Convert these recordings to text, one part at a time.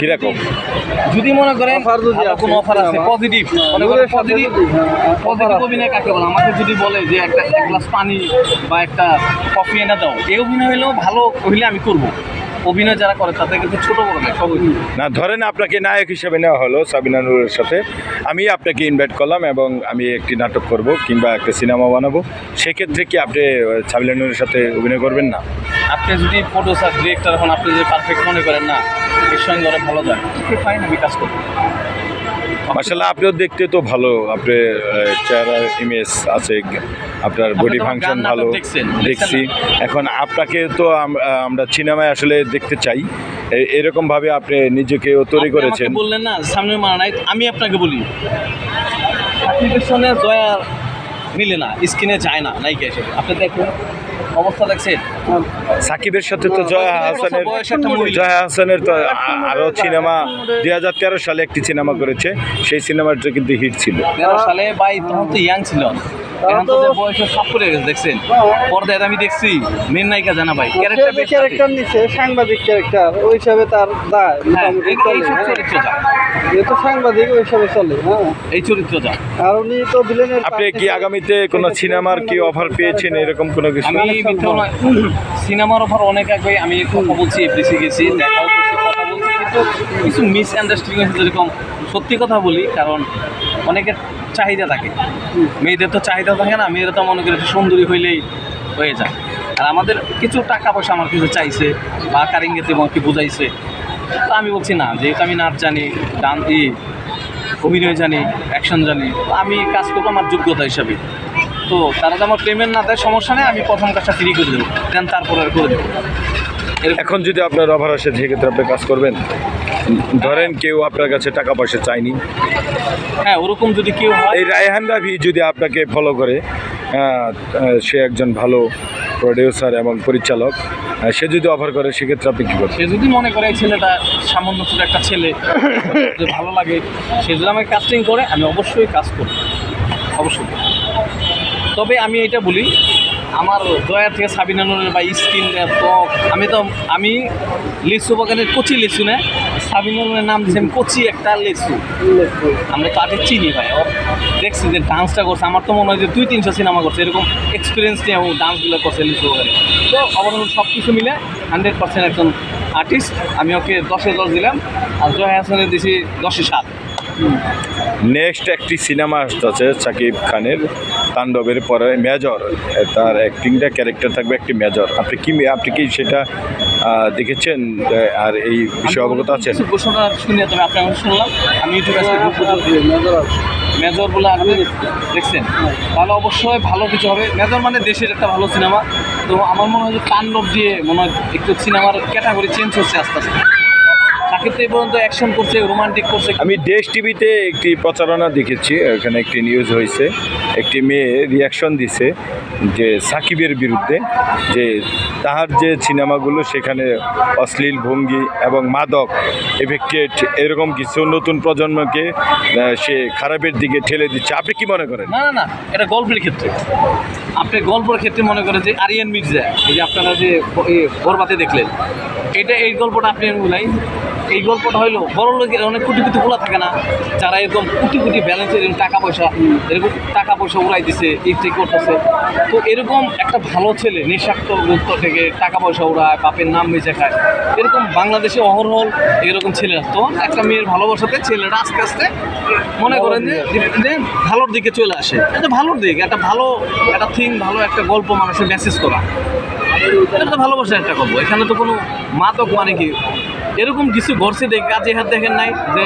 কীরকম? যদি মনে করেন কোনো অফার আছে। পজিটিভ মনে করেন পজিটিভ পজিটিভ অভিনয় কাকে বলে? আমাকে যদি বলে যে একটা এক গ্লাস পানি বা একটা কফি এনে দাও এই অভিনয় হলেও ভালো হইলে আমি করব। অভিনয় যারা করে তাদের কিন্তু ছোট বড় না সবই। না ধরেন আপনাকে নায়ক হিসেবে নেওয়া হলো সাবিনা নুরের সাথে। আমি আপনাকে ইনভাইট করলাম এবং আমি একটি নাটক করব কিংবা একটা সিনেমা বানাবো। সেক্ষেত্রে কি আপনি সাবিনা নুরের সাথে অভিনয় করবেন না? আপনি যদি প্রডিউসার ডিরেক্টর এখন আপনি যদি পারফেক্ট মনে করেন না এর সঙ্গে ভালো যায়। ফাইন আমি কাজ করব। মাসাল্লাহ আপনিও দেখতে তো ভালো। আপনি চেহারা ইমেজ আছে আপনার বডি ফাংশন ভালো দেখছি। এখন আপনাকে তো আমরা সিনেমায় আসলে দেখতে চাই। এরকম ভাবে আপনি নিজেকেও তৈরি আপনি করেছেন। বললেন না সামনে মারা নাই আমি আপনাকে বলি। অ্যাপ্লিকেশনে জয়া মিলে না স্ক্রিনে যায় না নায়িকা হিসেবে আপনি দেখুন অবস্থা দেখছেন? সাকিবের সাথে তো জয়া হাসানের। জয়া হাসানের তো আরও সিনেমা দুই হাজার তেরো সালে একটি সিনেমা করেছে সেই সিনেমাটা কিন্তু হিট ছিল। তেরো সালে বাই তখন তো ইয়াং ছিল। এখন তো বয়স সব করে গেছে দেখছেন? পর্দায় আমি দেখছি মেন নায়িকা জানা ভাই ক্যারেক্টার ক্যারেক্টার নিচ্ছে সাংবাদিক ক্যারেক্টার ওই হিসাবে তার দায় হ্যাঁ হ্যাঁ। চরিত্র যা। সাংবাদিক ওই হিসাবে চলে হ্যাঁ। এই চরিত্র যা। আর উনি তো ভিলেনের আপনি কি আগামীতে কোনো সিনেমার কি অফার পেয়েছেন এরকম কোনো কিছু? আমি সিনেমার অফার অনেক আগে আমি কথা বলছি এফডিসি গেছি দেখাও কিন্তু কিছু মিস আন্ডারস্ট্যান্ডিং হয়েছে যেরকম সত্যি কথা বলি, কারণ অনেকের চাহিদা থাকে। মেয়েদের তো চাহিদা থাকে না, মেয়েরা তো মনে করে একটু সুন্দরী হইলেই হয়ে যায়। আর আমাদের কিছু টাকা পয়সা আমার কিছু চাইছে, বা কারিঙ্গেতে কি বুঝাইছে, তো আমি বলছি না। যেহেতু আমি নাচ জানি, গান ই, অভিনয় জানি অ্যাকশন জানি, তো আমি কাজ করব আমার যোগ্যতা হিসাবে। তো তারা তো আমার পেমেন্ট না দেয়, সমস্যা নেই, আমি প্রথম কাজটা ফ্রি করে দেবো, দেন তারপর করে দেবো। এখন যদি আপনার অভার আসে সেক্ষেত্রে আপনি কাজ করবেন। ধরেন কেউ আপনার কাছে টাকা পয়সা চায়নি। হ্যাঁ ওরকম যদি কেউ এই রায়হান রাভি যদি আপনাকে ফলো করে সে একজন ভালো প্রডিউসার এবং পরিচালক সে যদি অফার করে সেক্ষেত্রে আপনি কী করবেন? সে যদি মনে করে এই ছেলেটা সামান্য ছোট একটা ছেলে যে ভালো লাগে সে যদি আমাকে কাস্টিং করে আমি অবশ্যই কাজ করব। অবশ্যই। তবে আমি এটা বলি আমার দয়া থেকে সাবিনা নুরের বা স্কিন ত্বক। আমি তো আমি লিচু বাগানের কচি লিচু না সাবিনা নুরের নাম দিয়েছি আমি কচি একটা লিচু। আমরা তো আগে চিনি ভাই ও দেখছি যে ডান্সটা করছে। আমার তো মনে হয় যে দুই তিনশো সিনেমা করছে এরকম এক্সপিরিয়েন্স নিয়ে ও ডান্সগুলো করছে লিচু বাগানে। তো আমার সব কিছু মিলে হান্ড্রেড পার্সেন্ট একজন আর্টিস্ট আমি ওকে দশে দশ দিলাম আর জয় হাসানের দিছি দশে সাত। নেক্সট একটি সিনেমা আসতেছে সাকিব খানের। তাণ্ডবের পরে মেজর তার অ্যাক্টিংটা ক্যারেক্টার থাকবে একটি মেজর। আপনি কি আপনি কি সেটা দেখেছেন? আর এই বিষয়ে অবগত আছেন? কিছু ঘোষণা শুনে তবে আপনি আমি শুনলাম আমি ইউটিউবে আজকে group করতে- মেজর বলে আপনি দেখছেন। তাহলে অবশ্যই ভালো কিছু হবে। মেজর মানে দেশের একটা ভালো সিনেমা। তো আমার মনে হয় যে তাণ্ডব দিয়ে মনে হয় একটু সিনেমার ক্যাটাগরি চেঞ্জ হচ্ছে আস্তে আস্তে। সাকিব তো এই পর্যন্ত অ্যাকশন করছে রোমান্টিক করছে। আমি দেশ টিভিতে একটি প্রচারণা দেখেছি এখানে একটি নিউজ হয়েছে। একটি মেয়ে রিয়াকশন দিছে যে সাকিবের বিরুদ্ধে যে তাহার যে সিনেমাগুলো সেখানে অশ্লীল ভঙ্গি এবং মাদক এফেক্টেড এরকম কিছু নতুন প্রজন্মকে সে খারাপের দিকে ঠেলে দিচ্ছে। আপনি কি মনে করেন? না না না এটা গল্পের ক্ষেত্রে। আপনি গল্পের ক্ষেত্রে মনে করেন যে আরিয়ান মির্জা এই যে আপনারা যে এই বরবাতে দেখলেন এটা এই গল্পটা আপনি বলাই এই গল্পটা হইল বড় লোকের অনেক কোটি কোটি খোলা থাকে না যারা এরকম কোটি কোটি ব্যালেন্সের এরকম টাকা পয়সা এরকম টাকা পয়সা উড়াই দিছে ঠিক করতেছে। তো এরকম একটা ভালো ছেলে নেশাক্ত গুপ্ত থেকে টাকা পয়সা উড়ায় বাপের নাম বেঁচে খায় এরকম বাংলাদেশে অহরহল এরকম ছেলে। তো একটা মেয়ের ভালোবাসাতে ছেলেরা আস্তে আস্তে মনে করেন যে ভালোর দিকে। চলে আসে। এটা ভালোর দিক একটা ভালো একটা থিং ভালো একটা গল্প মানুষের মেসেজ করা। এটা তো ভালোবাসার একটা গল্প। এখানে তো কোনো মাদক মানে কি? এরকম কিছু ঘরছে দেখে কাজে হাত দেখেন নাই যে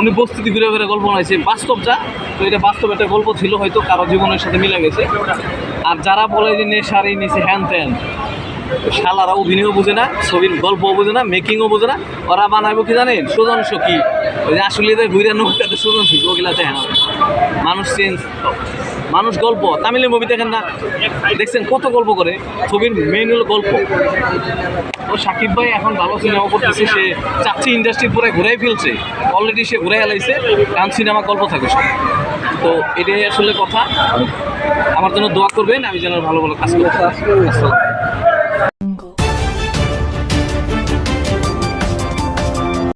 উনি বস্তিতে ঘুরে ঘুরে গল্প বানাইছে। বাস্তব যা তো এটা বাস্তব একটা গল্প ছিল হয়তো, কারও জীবনের সাথে মিলে গেছে। আর যারা বলে যে নেশারি নিচে হ্যান ত্যান শালারা অভিনয়ও বোঝে না, ছবির গল্পও বোঝে না মেকিংও বোঝে না। ওরা বানাবো কি জানেন? সুজন সখী। ওই যে আসলে ঘুরে নৌকাতে সুজন সখী ওগুলা দেখেন না। মানুষ চেঞ্জ মানুষ গল্প। তামিলের মুভি দেখেন না? দেখছেন কত গল্প করে? ছবির মেইন হলো গল্প। ও সাকিব ভাই এখন ভালো সিনেমা করতেছে, সে চাচ্ছি ইন্ডাস্ট্রি পুরো ঘুরাই ফেলছে। অলরেডি সে ঘুরে এলাইছে কারণ সিনেমা গল্প থাকে সব। তো এটাই আসলে কথা। আমার জন্য দোয়া করবেন, আমি যেন ভালো ভালো কাজ করতে। আসসালাম